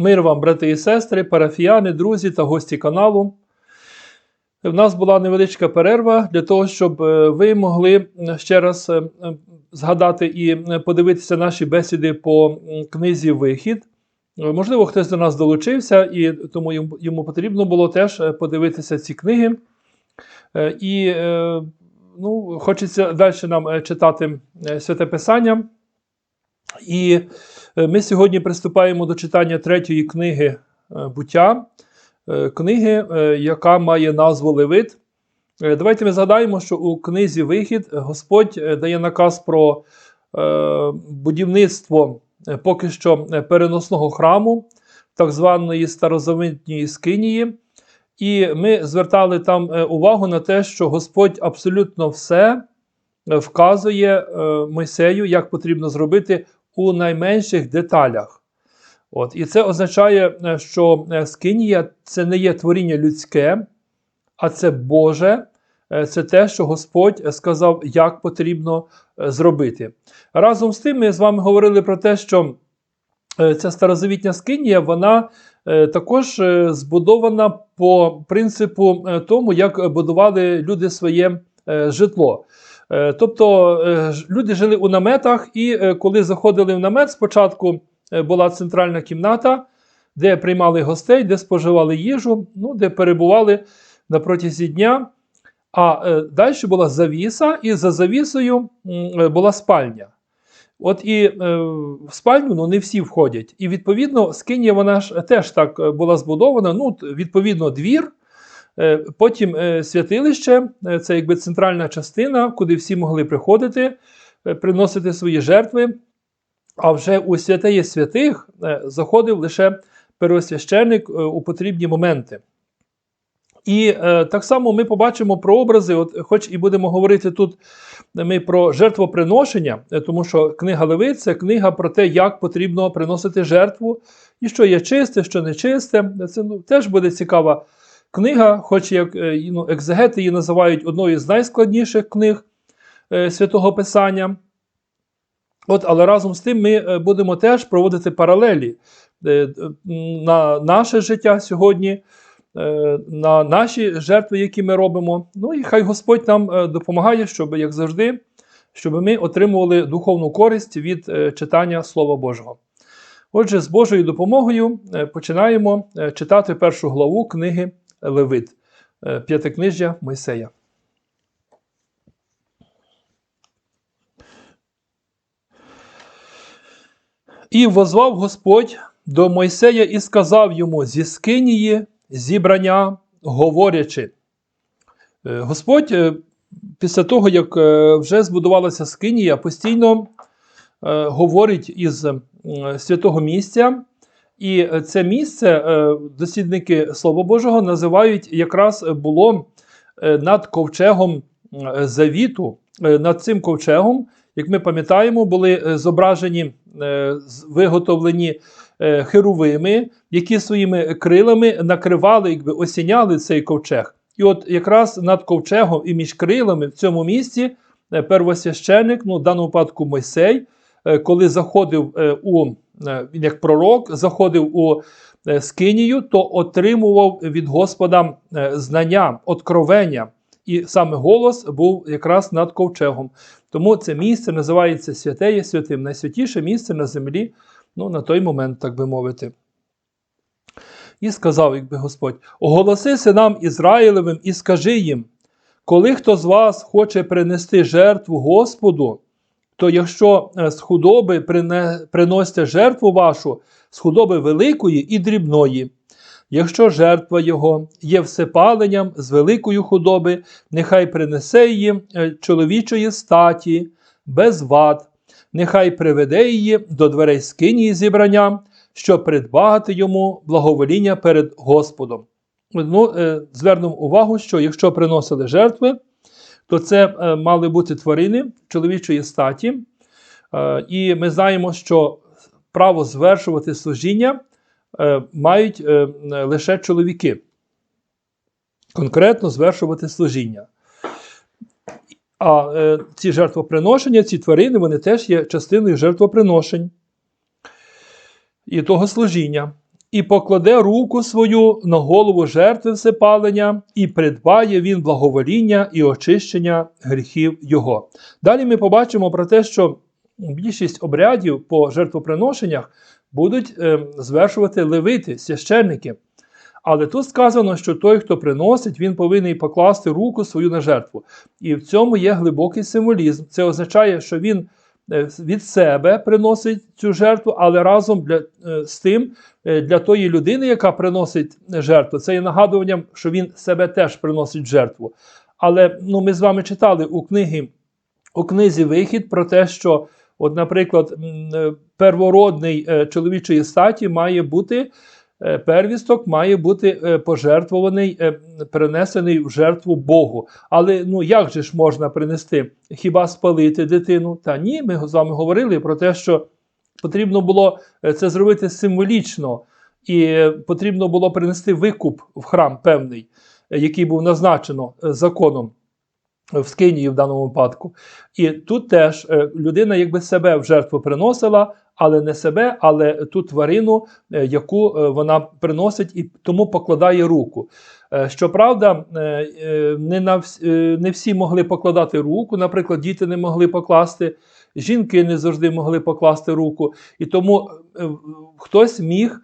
Мир вам, брати і сестри, парафіяни, друзі та гості каналу. В нас була невеличка перерва для того, щоб е, ви могли ще раз е, е, згадати і подивитися наші бесіди по книзі Вихід. Е, Можливо, хтось до нас долучився, і тому йому- потрібно було теж е, подивитися ці книги. Е, І е, ну, хочеться далі нам е, читати е, Святе Писання. І е, ми сьогодні приступаємо до читання третьої книги е, буття, е, книги, е, яка має назву Левит. Е, Давайте ми згадаємо, що у книзі Вихід Господь е, дає наказ про е, будівництво е, поки що е, переносного храму, так званої старозавітньої скинії. І ми звертали там е, увагу на те, що Господь абсолютно все е, вказує е, Мойсею, як потрібно зробити у найменших деталях. От, і це означає, е, що е, скинія це не є творіння людське, а це Боже, е, це те, що Господь сказав, як потрібно зробити. Разом з тим, ми з вами говорили про те, що ця старозавітня скинія, вона також збудована по принципу тому, як будували люди своє житло. Е, Тобто е, люди жили у наметах, і е, коли заходили в намет, спочатку була центральна кімната, де приймали гостей, де споживали їжу, ну, де перебували на протязі дня. А далі була завіса, і за завісою була спальня. От і в спальню ну, не всі входять. І відповідно, скинія вона ж теж так була збудована. Ну, відповідно, двір. Е, Потім е, святилище е, це якби центральна частина, куди всі могли приходити, приносити свої жертви. А вже у святеє святих заходив лише первосвященик е, у потрібні моменти. І е, так само ми побачимо прообрази, от, хоч і будемо говорити тут ми про жертвоприношення, тому що книга Левит це книга про те, як потрібно приносити жертву, і що є чисте, що не чисте. Це ну, теж буде цікава книга, хоч як е, ну, екзегети її називають одною з найскладніших книг е, святого Писання. От, але разом з тим ми е, будемо теж проводити паралелі на наше життя сьогодні, на наші жертви, які ми робимо. Ну і хай Господь нам допомагає, щоб, як завжди, щоб ми отримували духовну користь від читання Слова Божого. Отже, з Божою допомогою починаємо читати першу главу книги Левит, е, п'ятикнижжя Мойсея. І возвав Господь до Мойсея і сказав йому зі скинії зібрання, говорячи. Е, Господь е, після того, як вже збудувалася скинія, постійно говорить із святого місця. І це місце е, дослідники Слова Божого називають якраз було е, над ковчегом е, завіту. Над цим ковчегом, як ми пам'ятаємо, були зображені виготовлені херувими, які своїми крилами накривали, якби осіняли цей ковчег. І от якраз над ковчегом і між крилами в цьому місці первосвященик, ну в даному випадку Мойсей, коли заходив у він як пророк, заходив у е, скинію, то отримував від Господа е, знання, откровення. І саме голос був якраз над ковчегом. Тому це місце називається святеє святим, найсвятіше місце на землі, ну на той момент, так би мовити. І сказав, якби Господь: оголоси синам Ізраїлевим і скажи їм, коли хто з вас хоче принести жертву Господу, то якщо е, з худоби приносите жертву вашу, з худоби великої і дрібної, якщо жертва його є всепаленням з великої худоби, нехай принесе її е, чоловічої статі, без вад, нехай приведе її до дверей скинії зібрання, щоб придбати йому благовоління перед Господом. Ну, е, звернемо увагу, що якщо приносили жертви, то це е, мали бути тварини чоловічої статі. Е, і ми знаємо, що право звершувати служіння е, мають лише чоловіки. Конкретно звершувати служіння. А е, ці жертвоприношення, ці тварини, вони теж є частиною жертвоприношень і того служіння. І покладе руку свою на голову жертви всепалення, і придбає він благовоління і очищення гріхів його. Далі ми побачимо про те, що більшість обрядів по жертвоприношеннях будуть е, звершувати левити, священники. Але тут сказано, що той, хто приносить, він повинен покласти руку свою на жертву. І в цьому є глибокий символізм. Це означає, що він від себе приносить цю жертву, але разом для, е, з тим, е, для тої людини, яка приносить жертву, це є нагадуванням, що він себе теж приносить жертву. Але ну, ми з вами читали у книгі, у книзі Вихід про те, що, от, наприклад, е, первородний е, чоловічої статі має бути. Е, Первісток має бути е, пожертвований, е, перенесений в жертву Богу. Але ну як же ж можна принести? Хіба спалити дитину? Та ні, ми з вами говорили про те, що потрібно було це зробити символічно, і потрібно було принести викуп в храм певний, який був назначено законом. В Скинії в даному випадку. І тут теж людина якби себе в жертву приносила, але не себе, але ту тварину, е, яку е, вона приносить і тому покладає руку. Е, Щоправда, не, на вс- е, не всі могли покладати руку, наприклад, діти не могли покласти, жінки не завжди могли покласти руку. І тому хтось міг,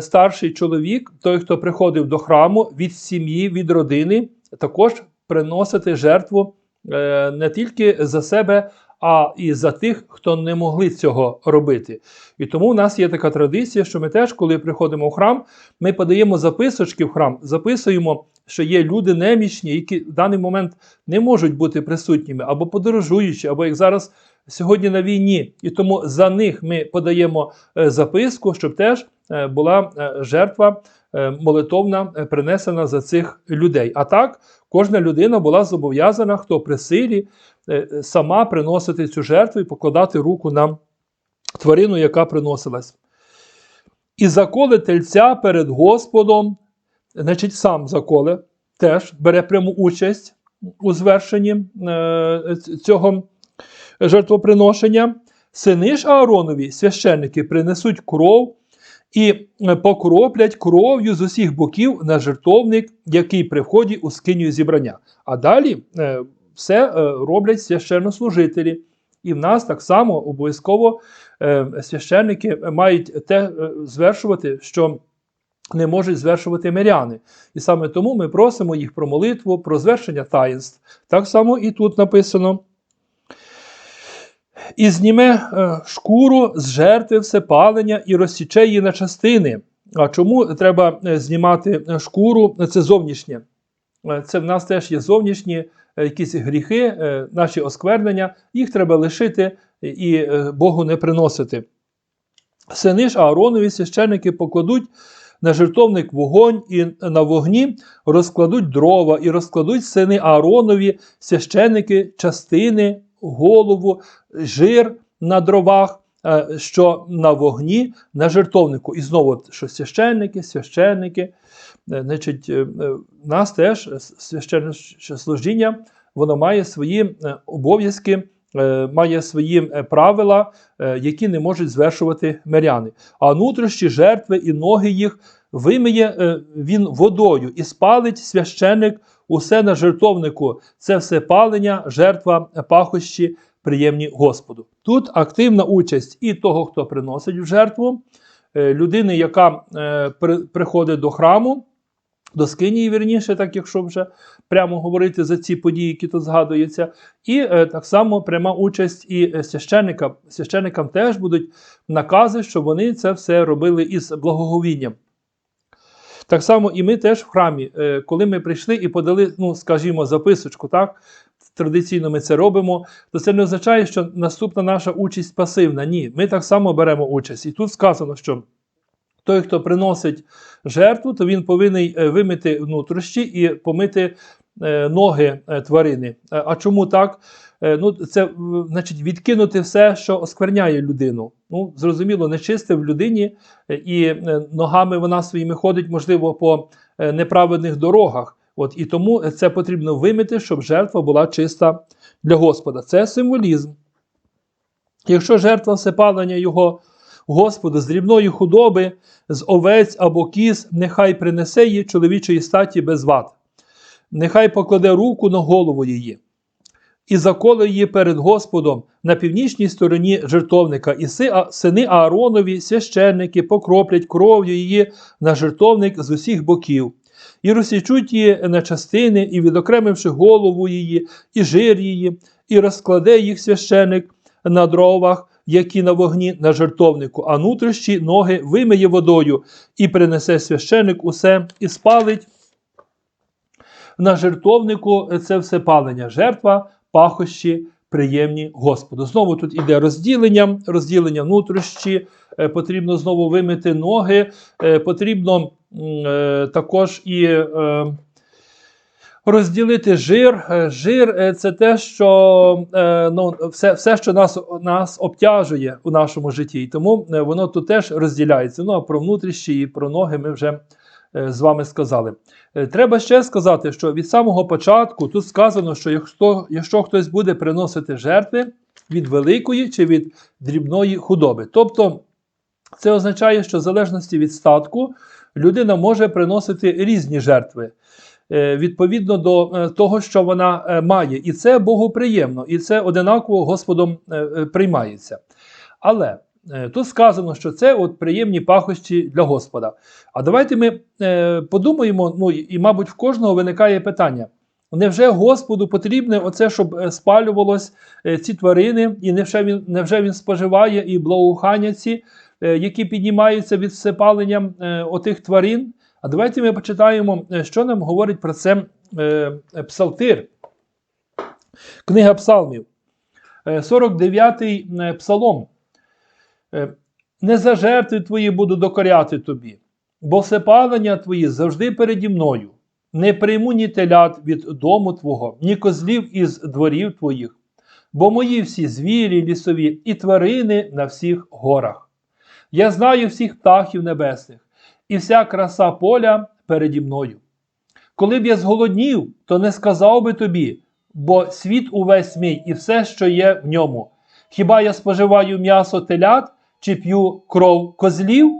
старший чоловік, той, хто приходив до храму від сім'ї, від родини, також приносити жертву не тільки за себе, а і за тих, хто не могли цього робити. І тому у нас є така традиція, що ми теж, коли приходимо в храм, ми подаємо записочки в храм, записуємо, що є люди немічні, які в даний момент не можуть бути присутніми, або подорожуючі, або як зараз сьогодні на війні. І тому за них ми подаємо е, записку, щоб теж е, була е, жертва молитовна принесена за цих людей. А так, кожна людина була зобов'язана, хто при силі, сама приносити цю жертву і покладати руку на тварину, яка приносилась. І заколе тельця перед Господом, значить, сам заколе теж бере пряму участь у звершенні е, цього жертвоприношення. Сини ж Ааронові, священники, принесуть кров і е, покроплять кров'ю з усіх боків на жертовник, який при вході у скиню зібрання. А далі е, все е, роблять священнослужителі. І в нас так само обов'язково е, священники мають те е, звершувати, що не можуть звершувати миряни. І саме тому ми просимо їх про молитву, про звершення таїнств. Так само і тут написано. І зніме шкуру з жертви всепалення і розсіче її на частини. А чому треба знімати шкуру? Це зовнішнє. Це в нас теж є зовнішні якісь гріхи, е, наші осквернення, їх треба лишити і е, Богу не приносити. Сини ж Ааронові священники покладуть на жертовник вогонь і на вогні розкладуть дрова, і розкладуть сини Ааронові священики частини, голову, жир на дровах, е, що на вогні, на жертовнику. І знову, що священники, священники, е, значить, е, е, нас теж священне служіння, воно має свої е, обов'язки, е, має свої е, правила, е, які не можуть звершувати миряни. А внутрішні жертви і ноги їх вимиє е, він водою і спалить священник усе на жертовнику. Це все палення, жертва, пахощі, приємні Господу. Тут активна участь і того, хто приносить в жертву, е, людини, яка е, приходить до храму, до скинії, вірніше, так якщо вже прямо говорити за ці події, які тут згадуються, і е, так само пряма участь і священника. Священникам теж будуть накази, щоб вони це все робили із благоговінням. Так само і ми теж в храмі, коли ми прийшли і подали, ну, скажімо, записочку, так? Традиційно ми це робимо, то це не означає, що наступна наша участь пасивна. Ні, ми так само беремо участь. І тут сказано, що той, хто приносить жертву, то він повинен вимити внутрішні і помити е, ноги е, тварини. Е, А чому так? Ну, це значить відкинути все, що оскверняє людину. Ну, зрозуміло, нечисте в людині, і ногами вона своїми ходить, можливо, по неправедних дорогах. От і тому це потрібно вимити, щоб жертва була чиста для Господа. Це символізм. Якщо жертва всепалення його Господу з дрібної худоби, з овець або кіз, нехай принесе її чоловічої статі без вад. Нехай покладе руку на голову її і заколе її перед Господом на північній стороні жертовника, і сини Ааронові, священники, покроплять кров'ю її на жертовник з усіх боків, і розсічуть її на частини, і відокремивши голову її, і жир її, і розкладе їх священик на дровах, які на вогні на жертовнику, а нутрощі ноги вимиє водою, і принесе священик усе, і спалить. На жертовнику це все палення, жертва, пахощі, приємні Господу. Знову тут іде розділення, розділення внутрішні, е, потрібно знову вимити ноги, е, потрібно е, також і. Розділити жир. Жир це те, що ну, все, все, що нас, нас обтяжує у нашому житті. І тому воно тут теж розділяється. Ну а про внутрішні і про ноги ми вже з вами сказали. Е, Треба ще сказати, що від самого початку тут сказано, що якщо, якщо хтось буде приносити жертви від великої чи від дрібної худоби. Тобто це означає, що в залежності від статку людина може приносити різні жертви. е, Відповідно до е, того, що вона е, має, і це Богу приємно, і це одинаково Господом е, е, приймається. Але е, тут сказано, що це от приємні пахощі для Господа. А давайте ми е, подумаємо, ну і, мабуть, в кожного виникає питання. Невже Господу потрібне оце, щоб е, спалювалось е, ці тварини, і невже він, невже він споживає і благоухання ці, е, які піднімаються від всепалення е, отих тварин? А давайте ми почитаємо, е, що нам говорить про це е, е, Псалтир. Книга Псалмів, Е, 49-й е, псалом. Е, Не за жертви твої буду докоряти тобі, бо всепалення твої завжди переді мною. Не прийму ні телят від дому твого, ні козлів із дворів твоїх, бо мої всі звірі лісові і тварини на всіх горах. Я знаю всіх птахів небесних, і вся краса поля переді мною. Коли б я зголоднів, то не сказав би тобі, бо світ увесь мій і все, що є в ньому. Хіба я споживаю м'ясо телят чи п'ю кров козлів?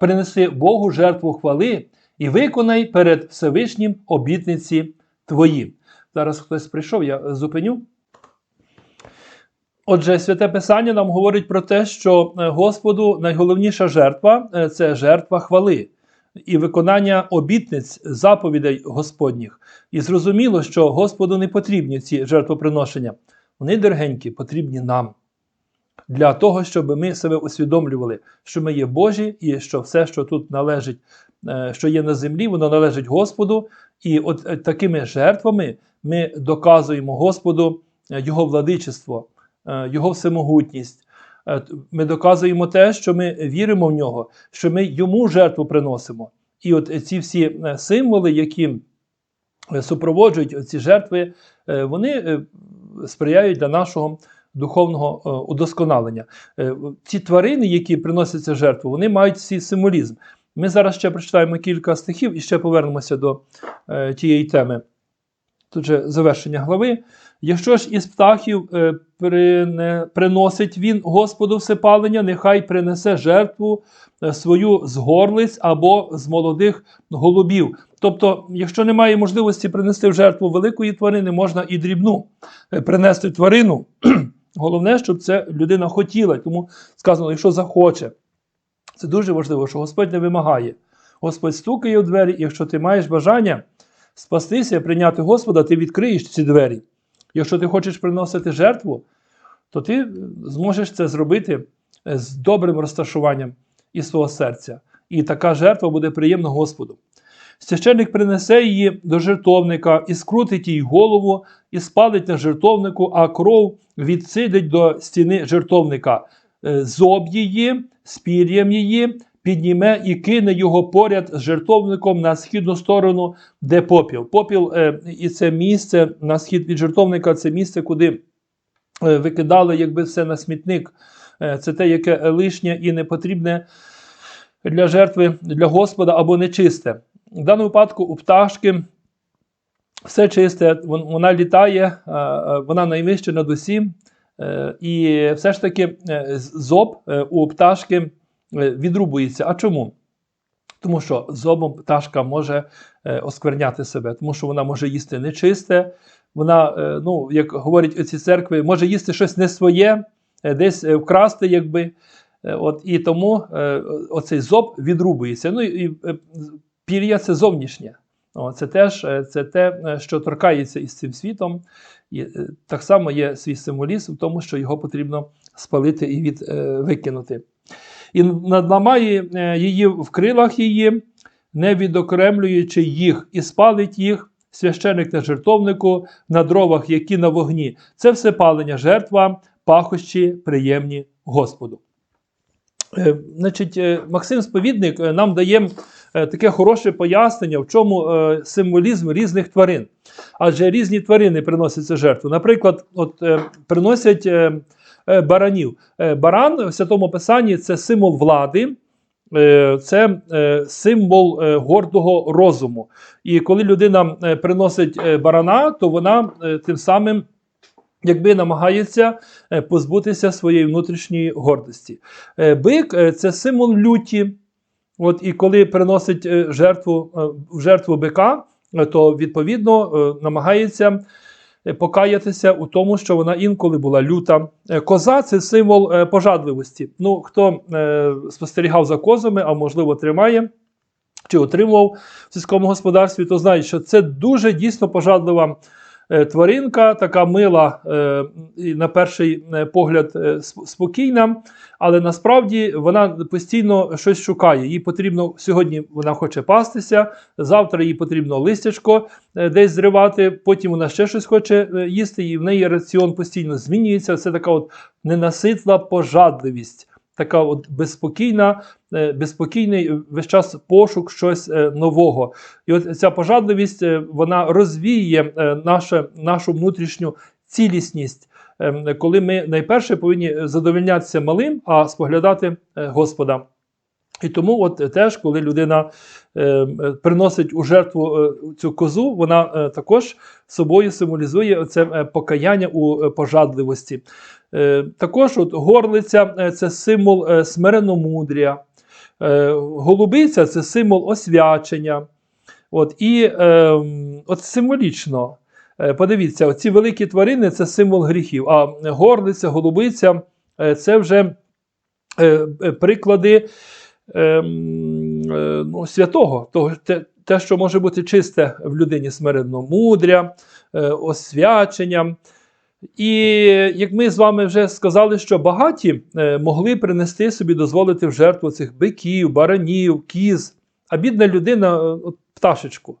Принеси Богу жертву хвали і виконай перед Всевишнім обітниці твої. Зараз хтось прийшов, я зупиню. Отже, святе Писання нам говорить про те, що е, Господу найголовніша жертва е, це жертва хвали і виконання обітниць заповідей Господніх. І зрозуміло, що Господу не потрібні ці жертвоприношення. Вони, дорогенькі, потрібні нам. Для того, щоб ми себе усвідомлювали, що ми є Божі, і що все, що тут належить, е, що є на землі, воно належить Господу. І от е, такими жертвами ми доказуємо Господу е, Його владичество, Його всемогутність. Ми доказуємо те, що ми віримо в нього, що ми йому жертву приносимо. І от ці всі символи, які супроводжують ці жертви, вони сприяють для нашого духовного е, удосконалення. Е, Ці тварини, які приносяться жертву, вони мають свій символізм. Ми зараз ще прочитаємо кілька стихів і ще повернемося до е, тієї теми. Тут же завершення глави. Якщо ж із птахів прине, приносить він Господу всепалення, нехай принесе жертву свою з горлиць або з молодих голубів. Тобто, якщо немає можливості принести в жертву великої тварини, можна і дрібну принести тварину. Головне, щоб це людина хотіла. Тому сказано, якщо захоче. Це дуже важливо, що Господь не вимагає. Господь стукає у двері, і якщо ти маєш бажання спастися, прийняти Господа, ти відкриєш ці двері. Якщо ти хочеш приносити жертву, то ти зможеш це зробити е, з добрим розташуванням із свого серця. І така жертва буде приємна Господу. Священник принесе її до жертовника і скрутить їй голову, і спалить на жертовнику, а кров відсидить до стіни жертовника. Е, Зоб її, з пір'ям її, підніме і кине його поряд з жертовником на східну сторону, де попіл. Попіл е, і це місце на схід від жертовника, це місце, куди е, викидали якби все на смітник. Це те, яке лишнє і не потрібне для жертви для Господа або нечисте. В даному випадку у пташки все чисте, вона літає, вона найвища над усім. Е, І все ж таки е, зоб е, у пташки відрубується. А чому? Тому що зобом пташка може оскверняти себе, тому що вона може їсти нечисте, вона, ну, як говорять оці церкви, може їсти щось не своє, десь вкрасти, якби. От, і тому оцей зоб відрубується. Ну і пір'я це зовнішнє. Це теж е, це те, е, що торкається із цим світом. І е, так само є свій символізм в тому, що його потрібно спалити і від, е, викинути. І надламає її в крилах її, не відокремлюючи їх, і спалить їх священик на жертовнику на дровах, які на вогні. Це все палення, жертва, пахощі, приємні Господу. Е, Значить, Максим Сповідник нам дає таке хороше пояснення, в чому е, символізм різних тварин. Адже різні тварини приносяться жертву. Наприклад, от, е, приносять е, е, баранів. Е, Баран в Святому Писанні це символ влади, е, це е, символ е, гордого розуму. І коли людина е, приносить е, барана, то вона е, тим самим якби намагається е, позбутися своєї внутрішньої гордості. Е, Бик е, це символ люті. От, і коли приносить е, жертву, е, жертву бика, е, то відповідно намагається покаятися у тому, що вона інколи була люта. Коза це символ пожадливості. Ну, хто спостерігав за козами, а можливо тримає. Чи отримував в сільському господарстві, то знає, що це дуже дійсно пожадлива тваринка, така мила е, і на перший е, погляд е, спокійна, але насправді вона постійно щось шукає. Їй потрібно сьогодні вона хоче пастися, завтра їй потрібно листячко е, десь зривати, потім вона ще щось хоче е, їсти, і в неї раціон постійно змінюється. Це така от ненаситна пожадливість. Така от безспокійна, е, безспокійний е, весь час пошук щось е, нового. І от ця пожадливість е, вона розвіє наше, нашу внутрішню цілісність, коли ми найперше повинні задовольнятися малим, а споглядати Господа. І тому, от теж, коли людина приносить у жертву цю козу, вона також собою символізує це покаяння у пожадливості. Е, також от горлиця е, це символ е, смиренномудря, е, голубиця це символ освячення. От, і е, от символічно. Подивіться, оці великі тварини це символ гріхів, а горлиця, голубиця це вже приклади ем, ну, святого, того, те, що може бути чисте в людині смиренно-мудря, е, освячення. І як ми з вами вже сказали, що багаті е, могли принести собі дозволити в жертву цих биків, баранів, кіз, а бідна людина е, от, пташечку.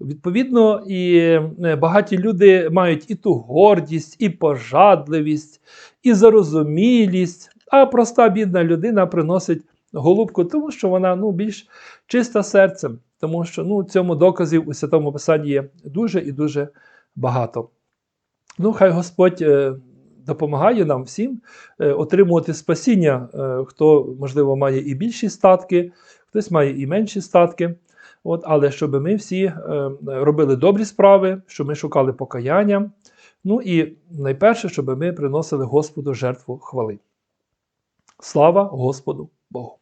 Відповідно, і е, багаті люди мають і ту гордість, і пожадливість, і зарозумілість, а проста бідна людина приносить голубку, тому що вона ну, більш чиста серцем, тому що ну, цьому доказів у Святому Писанні є дуже і дуже багато. Ну, хай Господь е, допомагає нам всім е, отримувати спасіння, е, хто, можливо, має і більші статки, хтось має і менші статки. От, але щоб ми всі робили добрі справи, щоб ми шукали покаяння. Ну і найперше, щоб ми приносили Господу жертву хвали. Слава Господу Богу!